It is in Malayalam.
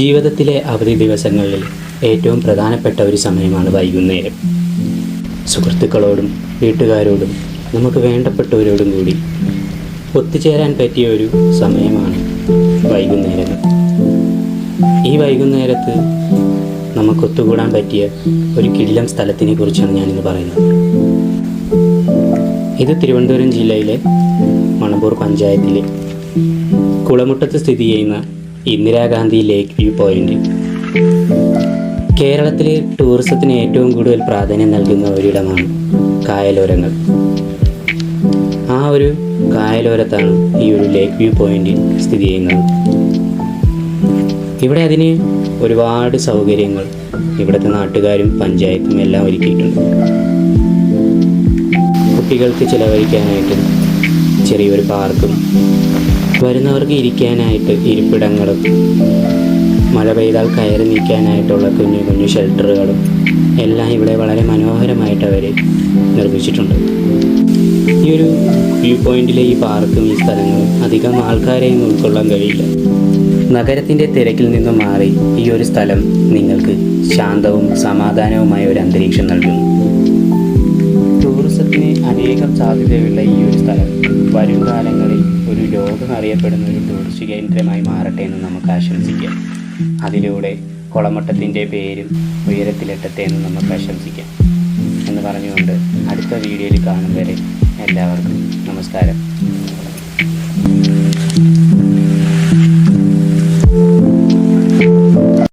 ജീവിതത്തിലെ അവധി ദിവസങ്ങളിൽ ഏറ്റവും പ്രധാനപ്പെട്ട ഒരു സമയമാണ് വൈകുന്നേരം. സുഹൃത്തുക്കളോടും വീട്ടുകാരോടും നമുക്ക് വേണ്ടപ്പെട്ടവരോടും കൂടി ഒത്തുചേരാൻ പറ്റിയ ഒരു സമയമാണ് വൈകുന്നേരങ്ങൾ ഈ വൈകുന്നേരത്ത് നമുക്ക് ഒത്തുകൂടാൻ പറ്റിയ ഒരു കിടിലം സ്ഥലത്തിനെ കുറിച്ചാണ് ഞാനിന്ന് പറയുന്നത്. ഇത് തിരുവനന്തപുരം ജില്ലയിലെ മണമ്പൂർ പഞ്ചായത്തിലെ കുളമുട്ടത്ത് സ്ഥിതി ചെയ്യുന്ന ഇന്ദിരാഗാന്ധി ലേക്ക് വ്യൂ പോയിന്റ്. കേരളത്തിലെ ടൂറിസത്തിന് ഏറ്റവും കൂടുതൽ പ്രാധാന്യം നൽകുന്ന ഒരിടമാണ് കായലോരങ്ങൾ. ആ ഒരു കായലോരത്താണ് ഈ ഒരു ലേക്ക് വ്യൂ പോയിന്റ് സ്ഥിതി ചെയ്യുന്നത്. ഇവിടെ അതിന് ഒരുപാട് സൗകര്യങ്ങൾ ഇവിടുത്തെ നാട്ടുകാരും പഞ്ചായത്തും എല്ലാം ഒരുക്കിയിട്ടുണ്ട്. കുട്ടികൾക്ക് ചിലവഴിക്കാനായിട്ട് ചെറിയൊരു പാർക്കും വരുന്നവർക്ക് ഇരിക്കാനായിട്ട് ഇരിപ്പിടങ്ങളും മഴ പെയ്താൽ കയറി നിൽക്കാനായിട്ടുള്ള കുഞ്ഞു കുഞ്ഞു ഷെൽട്ടറുകളും എല്ലാം ഇവിടെ വളരെ മനോഹരമായിട്ട് അവർ നിർമ്മിച്ചിട്ടുണ്ട്. ഈ ഒരു വ്യൂ പോയിന്റിലെ ഈ പാർക്കും ഈ സ്ഥലങ്ങളും അധികം ആൾക്കാരെയും ഉൾക്കൊള്ളാൻ കഴിയില്ല. നഗരത്തിന്റെ തിരക്കിൽ നിന്നും മാറി ഈ ഒരു സ്ഥലം നിങ്ങൾക്ക് ശാന്തവും സമാധാനവുമായ ഒരു അന്തരീക്ഷം നൽകുന്നു. ടൂറിസത്തിന് അനേകം സാധ്യതയുള്ള ഈ ഒരു സ്ഥലം വരും കാലങ്ങളിൽ ഒരു ലോകം അറിയപ്പെടുന്ന ഒരു ടൂറിസ്റ്റ് കേന്ദ്രമായി മാറട്ടെ എന്ന് നമുക്ക് ആശംസിക്കാം. അതിലൂടെ കുളമട്ടത്തിന്റെ പേരും ഉയരത്തിലെട്ടട്ടെ എന്ന് നമുക്ക് ആശംസിക്കാം. എന്ന് പറഞ്ഞുകൊണ്ട് അടുത്ത വീഡിയോയിൽ കാണും വരെ എല്ലാവർക്കും നമസ്കാരം.